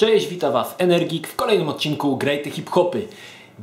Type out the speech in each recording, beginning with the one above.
Cześć, witam Was Energik w kolejnym odcinku Greaty Hip Hopy.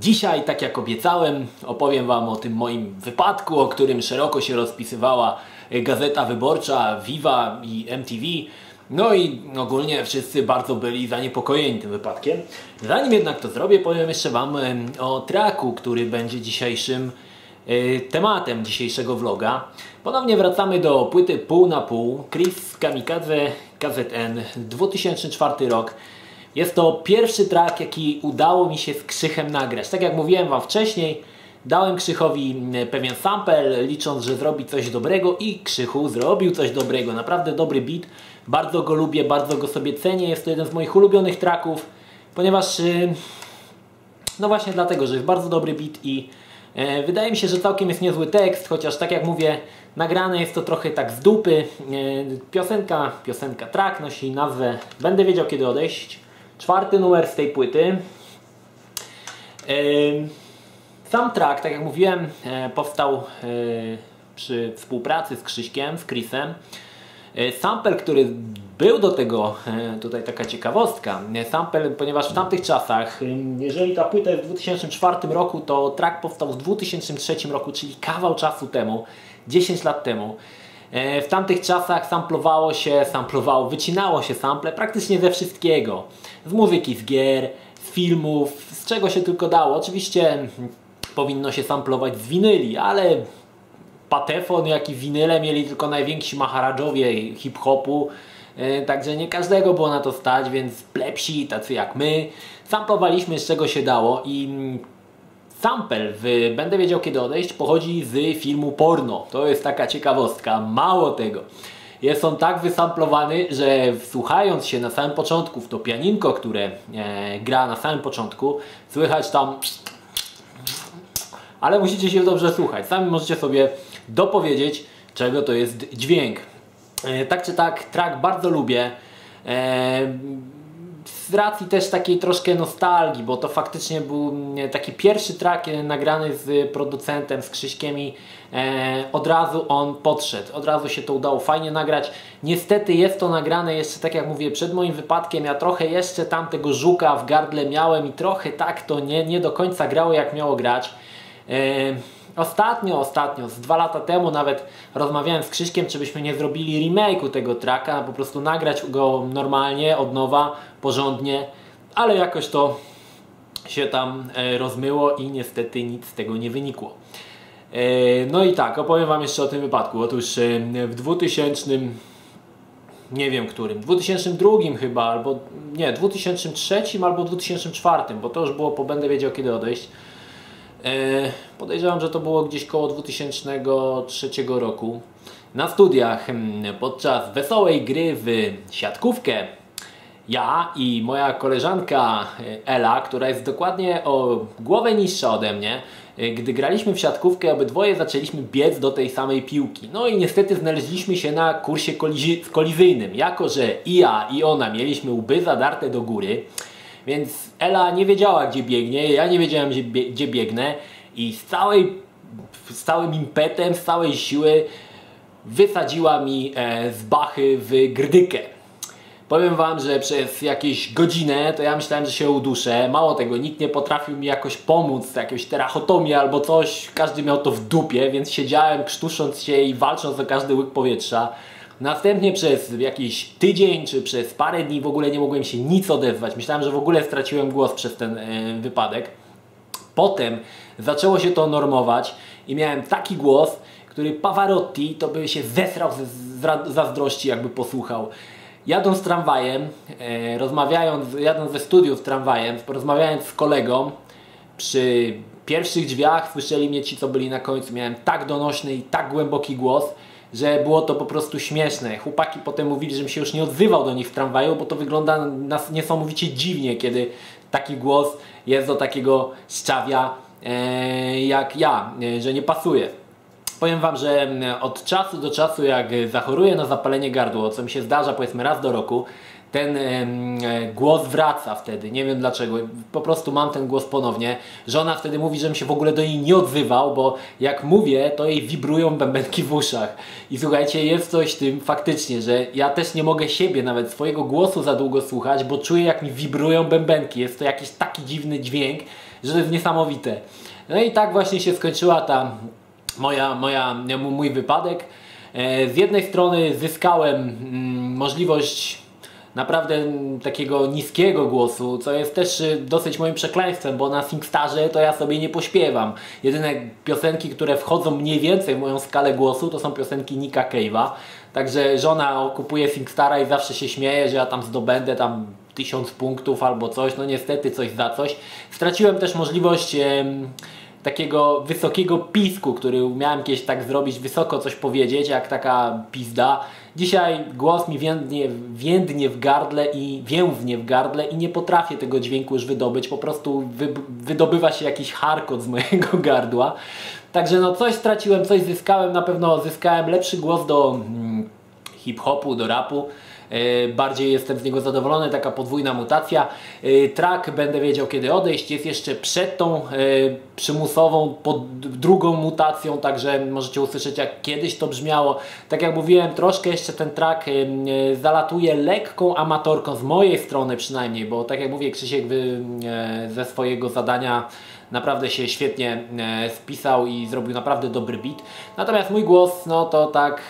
Dzisiaj, tak jak obiecałem, opowiem Wam o tym moim wypadku, o którym szeroko się rozpisywała Gazeta Wyborcza, Viva i MTV. No i ogólnie wszyscy bardzo byli zaniepokojeni tym wypadkiem. Zanim jednak to zrobię, powiem jeszcze Wam o traku, który będzie dzisiejszym e, tematem dzisiejszego vloga. Ponownie wracamy do płyty pół na pół. Chris Kamikaze KZN 2004 rok. Jest to pierwszy track, jaki udało mi się z Krzychem nagrać. Tak jak mówiłem Wam wcześniej, dałem Krzychowi pewien sample, licząc, że zrobi coś dobrego i Krzychu zrobił coś dobrego. Naprawdę dobry beat. Bardzo go lubię, bardzo go sobie cenię. Jest to jeden z moich ulubionych tracków, ponieważ y, no właśnie dlatego, że jest bardzo dobry beat i e, wydaje mi się, że całkiem jest niezły tekst, chociaż tak jak mówię, nagrane jest to trochę tak z dupy. E, piosenka, piosenka track nosi nazwę Będę wiedział kiedy odejść. Czwarty numer z tej płyty. Sam track, tak jak mówiłem, e, powstał e, przy współpracy z Krzyśkiem, z Chrisem. E, sample, który był do tego, tutaj taka ciekawostka, sample, ponieważ w tamtych czasach, jeżeli ta płyta jest w 2004 roku, to track powstał w 2003 roku, czyli kawał czasu temu, 10 lat temu. W tamtych czasach samplowało się, samplowało, wycinało się sample praktycznie ze wszystkiego z muzyki, z gier, z filmów, z czego się tylko dało. Oczywiście powinno się samplować z winyli, ale patefon jak i winyle mieli tylko najwięksi maharadżowie hip-hopu, e, także nie każdego było na to stać, więc plepsi, tacy jak my, samplowaliśmy z czego się dało i sample w Będę wiedział kiedy odejść pochodzi z filmu porno. To jest taka ciekawostka. Mało tego. Jest on tak wysamplowany, że słuchając się na samym początku w to pianinko, które e, gra na samym początku, słychać tam ale musicie się dobrze słuchać. Sami możecie sobie dopowiedzieć, czego to jest dźwięk. E, tak czy tak, track bardzo lubię. E, z racji też takiej troszkę nostalgii, bo to faktycznie był mm, taki pierwszy track nagrany z producentem, z Krzyśkiem i e, od razu on podszedł, od razu się to udało fajnie nagrać. Niestety jest to nagrane jeszcze, tak jak mówię, przed moim wypadkiem, ja trochę jeszcze tam tego żuka w gardle miałem i trochę tak to nie, nie do końca grało jak miało grać. Ostatnio, ostatnio, z dwa lata temu nawet rozmawiałem z Krzyśkiem, czy byśmy nie zrobili remake'u tego tracka, po prostu nagrać go normalnie, od nowa, porządnie, ale jakoś to się tam e, rozmyło i niestety nic z tego nie wynikło. E, no i tak, opowiem Wam jeszcze o tym wypadku. Otóż e, w 2000, nie wiem którym, 2002 chyba, albo nie, 2003 albo 2004, bo to już było po będę wiedział kiedy odejść. E, podejrzewam, że to było gdzieś koło 2003 roku. Na studiach hmm, podczas wesołej gry w siatkówkę ja i moja koleżanka e, Ela, która jest dokładnie o głowę niższa ode mnie, e, gdy graliśmy w siatkówkę, obydwoje zaczęliśmy biec do tej samej piłki. No i niestety znaleźliśmy się na kursie kolizyjnym. Jako, że i ja i ona mieliśmy łby zadarte do góry, więc Ela nie wiedziała, gdzie biegnie, ja nie wiedziałem, gdzie, gdzie biegnę i z, całej, z całym impetem, z całej siły wysadziła mi e, z bachy w grdykę. Powiem Wam, że przez jakieś godzinę to ja myślałem, że się uduszę. Mało tego, nikt nie potrafił mi jakoś pomóc, jakąś terachotomię albo coś. Każdy miał to w dupie, więc siedziałem krztusząc się i walcząc o każdy łyk powietrza. Następnie przez jakiś tydzień czy przez parę dni w ogóle nie mogłem się nic odezwać. Myślałem, że w ogóle straciłem głos przez ten e, wypadek. Potem zaczęło się to normować i miałem taki głos, który Pavarotti to by się zesrał z zazdrości jakby posłuchał. Jadąc tramwajem, e, rozmawiając, jadąc ze studiów tramwajem, rozmawiając z kolegą, przy pierwszych drzwiach słyszeli mnie ci, co byli na końcu. Miałem tak donośny i tak głęboki głos, że było to po prostu śmieszne. Chłopaki potem mówili, żebym się już nie odzywał do nich w tramwaju, bo to wygląda nas niesamowicie dziwnie, kiedy taki głos jest do takiego szczawia e, jak ja, e, że nie pasuje. Powiem Wam, że mm, od czasu do czasu jak zachoruję na zapalenie gardła, co mi się zdarza powiedzmy raz do roku, ten e, głos wraca wtedy. Nie wiem dlaczego. Po prostu mam ten głos ponownie. Żona wtedy mówi, żebym się w ogóle do niej nie odzywał, bo jak mówię, to jej wibrują bębenki w uszach. I słuchajcie, jest coś tym faktycznie, że ja też nie mogę siebie, nawet swojego głosu za długo słuchać, bo czuję jak mi wibrują bębenki. Jest to jakiś taki dziwny dźwięk, że to jest niesamowite. No i tak właśnie się skończyła ta moja, moja, mój wypadek. E, z jednej strony zyskałem mm, możliwość naprawdę takiego niskiego głosu, co jest też y, dosyć moim przekleństwem, bo na SingStarze to ja sobie nie pośpiewam. Jedyne piosenki, które wchodzą mniej więcej w moją skalę głosu, to są piosenki Nika Cave'a. Także żona okupuje SingStara i zawsze się śmieje, że ja tam zdobędę tam tysiąc punktów albo coś. No niestety coś za coś. Straciłem też możliwość takiego wysokiego pisku, który miałem kiedyś tak zrobić, wysoko coś powiedzieć, jak taka pizda. Dzisiaj głos mi więdnie, więdnie w gardle i więdnie w gardle i nie potrafię tego dźwięku już wydobyć. Po prostu wy, wydobywa się jakiś harkot z mojego gardła. Także no coś straciłem, coś zyskałem. Na pewno zyskałem lepszy głos do mm, hip-hopu, do rapu. E, bardziej jestem z niego zadowolony, taka podwójna mutacja. E, track będę wiedział kiedy odejść, jest jeszcze przed tą e, przymusową, pod drugą mutacją, także możecie usłyszeć jak kiedyś to brzmiało. Tak jak mówiłem, troszkę jeszcze ten track zalatuje lekką amatorką, z mojej strony przynajmniej, bo tak jak mówię, Krzysiek wy, ze swojego zadania naprawdę się świetnie spisał i zrobił naprawdę dobry beat. Natomiast mój głos, no to tak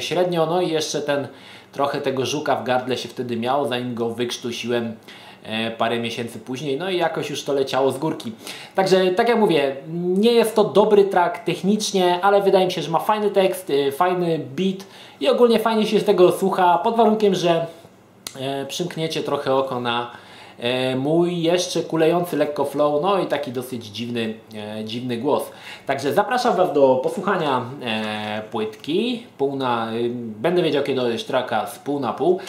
średnio, no i jeszcze ten Trochę tego żuka w gardle się wtedy miało, zanim go wykrztusiłem e, parę miesięcy później, no i jakoś już to leciało z górki. Także, tak jak mówię, nie jest to dobry track technicznie, ale wydaje mi się, że ma fajny tekst, e, fajny beat i ogólnie fajnie się z tego słucha, pod warunkiem, że e, przymkniecie trochę oko na E, mój jeszcze kulejący lekko flow, no i taki dosyć dziwny, e, dziwny głos. Także zapraszam Was do posłuchania e, płytki. Pół na, będę wiedział kiedy odejść traka z pół na pół.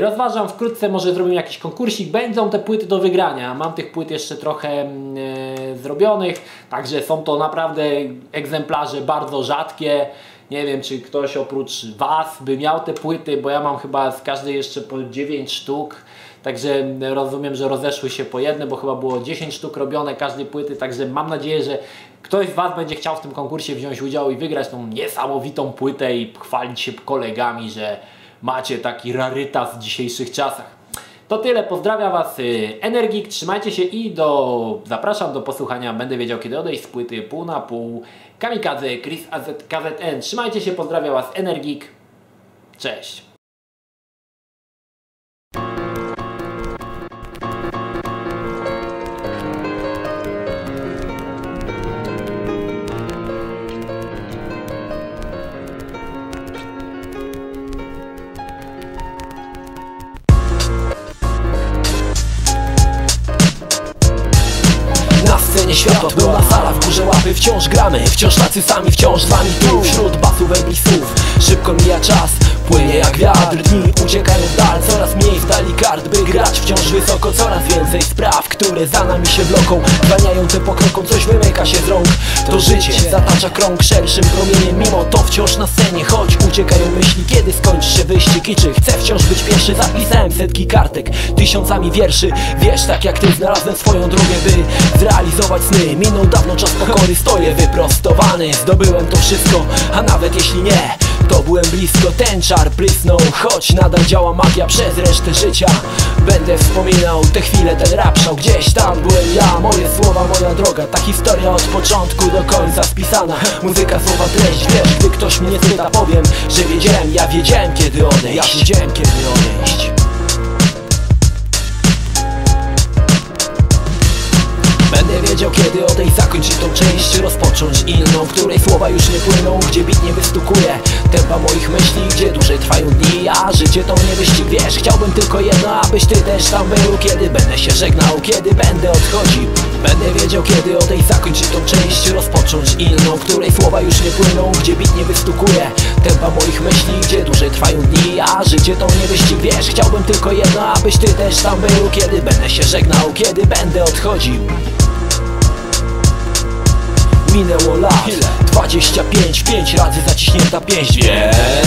rozważam wkrótce, może zrobimy jakiś konkursik. Będą te płyty do wygrania. Mam tych płyt jeszcze trochę zrobionych, także są to naprawdę egzemplarze bardzo rzadkie. Nie wiem, czy ktoś oprócz Was by miał te płyty, bo ja mam chyba z każdej jeszcze po 9 sztuk. Także rozumiem, że rozeszły się po jedne, bo chyba było 10 sztuk robione każdej płyty, także mam nadzieję, że ktoś z Was będzie chciał w tym konkursie wziąć udział i wygrać tą niesamowitą płytę i chwalić się kolegami, że macie taki rarytas w dzisiejszych czasach. To tyle, pozdrawiam Was y, Energik, trzymajcie się i do zapraszam do posłuchania, będę wiedział kiedy odejść z płyty pół na pół Kamikadze Chris AZ KZN. Trzymajcie się, pozdrawiam Was Energik, cześć! Światła Pełna sala, w górze łapy wciąż gramy Wciąż tacy sami, wciąż z wami tu Wśród basów, słów. Szybko mija czas, płynie jak wiatr Dni uciekają w dal, wciąż wysoko, coraz więcej spraw Które za nami się bloką Zwalniają te pokroką, coś wymyka się z rąk. To życie zatacza krąg szerszym promieniem. Mimo to wciąż na scenie, choć uciekają myśli Kiedy skończy się wyścig i czy chcę wciąż być pierwszy? Zapisałem setki kartek, tysiącami wierszy. Wiesz, tak jak ty znalazłem swoją drogę, by zrealizować sny. Minął dawno czas pokory, stoję wyprostowany. Zdobyłem to wszystko, a nawet jeśli nie to byłem blisko, ten czar prysnął Choć nadal działa magia. Przez resztę życia Będę wspominał te chwile, ten rap show Gdzieś tam. Byłem ja, moje słowa, moja droga. Ta historia od początku do końca spisana Muzyka, słowa, treść, wiesz Gdy ktoś mnie spyta, powiem, że wiedziałem Ja wiedziałem kiedy odejść. Ja wiedziałem kiedy odejść. Będę wiedział kiedy odejść, zakończyć tą część Rozpocząć której słowa już nie płyną Gdzie bit nie wystukuje. Tempa moich myśli Gdzie dłużej trwają dni, a życie to nie wyścig. Wiesz, chciałbym tylko jedno, abyś ty też tam był. Kiedy będę się żegnał, kiedy będę odchodził Będę wiedział kiedy odejść, zakończyć tą część Rozpocząć inną, której słowa już nie płyną Gdzie bit nie wystukuje. Tempa moich myśli Gdzie dłużej trwają dni, a życie to nie wyścig. Wiesz, chciałbym tylko jedno, abyś ty też tam był. Kiedy będę się żegnał, kiedy będę odchodził minęło lat. 25, 5 razy zaciśnięta pięść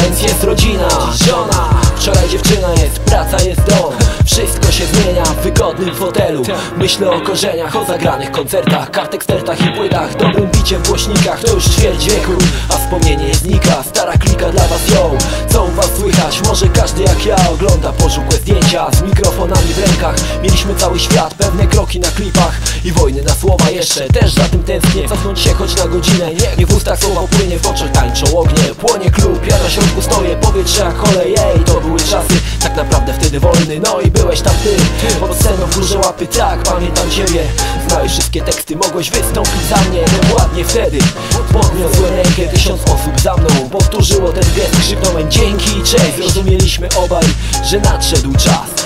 Więc jest rodzina, żona. Wczoraj dziewczyna jest, praca jest dom. Wszystko się zmienia w wygodnym fotelu. Myślę o korzeniach, o zagranych koncertach Kartek, stertach i płytach, dobrym bicie w głośnikach To już ćwierć wieku, a wspomnienie znika Stara klika dla was ją, co słychać? Może każdy jak ja ogląda pożółkłe zdjęcia Z mikrofonami w rękach. Mieliśmy cały świat, pewne kroki na klipach. I wojny na słowa jeszcze, też za tym tęsknię. Cofnąć się choć na godzinę, nie, nie w ustach słowa płynie W oczach tańczą ognie, płonie klub Ja na środku stoję, powietrze jak kolej Ej, to były czasy, tak naprawdę wtedy wolny No i byłeś tam ty, pod sceną w górze łapy Tak, pamiętam ciebie, znałeś wszystkie teksty Mogłeś wystąpić za mnie, ładnie wtedy. Podniosłem rękę, tysiąc osób za mną Powtórzyło ten wiek, krzyknąłem dzięki i cześć Zrozumieliśmy obaj, że nadszedł czas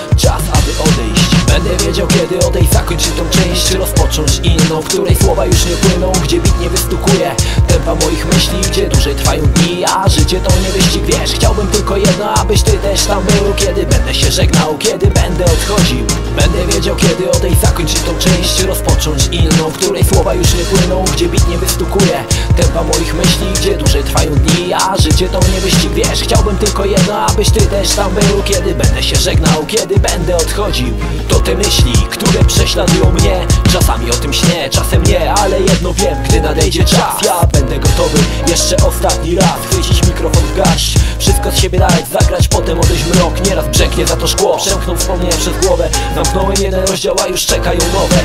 Będę wiedział kiedy odejść, zakończyć tą część. Czy rozpocząć inną, w której słowa już nie płyną? Gdzie bit nie wystukuje? Tempa moich myśli Gdzie dłużej trwają dni, a życie to nie wyścig Wiesz, chciałbym tylko jedno, abyś ty też tam był. Kiedy będę się żegnał, kiedy będę odchodził? Będę wiedział kiedy odejść, zakończyć tą część. Czy rozpocząć inną, w której słowa już nie płyną? Gdzie bit nie wystukuje? Tempa moich myśli Gdzie dłużej trwają dni, a życie to nie wyścig Wiesz, chciałbym tylko jedno, abyś ty też tam był. Kiedy będę się żegnał, kiedy będę odchodził? To te myśli, które prześladują mnie. Czasami o tym śnię, czasem nie, ale jedno wiem Gdy nadejdzie czas, ja będę gotowy Jeszcze ostatni raz. Chwycić mikrofon w garść Wszystko z siebie dać, zagrać, potem odejść mrok. Nieraz brzęknie za to szkło, przemknął wspomnienia przez głowę. Zamknąłem jeden rozdział, a już czekają nowe.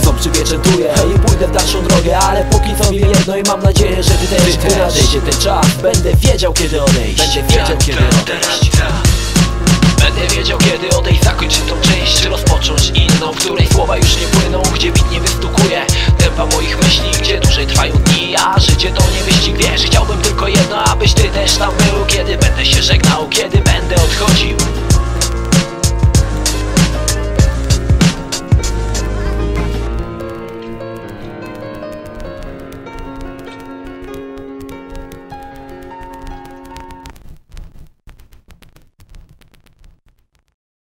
Łzą przypieczętuję i pójdę w dalszą drogę Ale póki co wiem jedno i mam nadzieję, że ty też. Gdy nadejdzie ten czas, będę wiedział kiedy odejść. Będę wiedział kiedy odejść Wiedział kiedy odejść, zakończyć tą część Czy rozpocząć inną, w której słowa już nie płyną Gdzie bit nie wystukuje. Tempa moich myśli Gdzie dłużej trwają dni, a życie to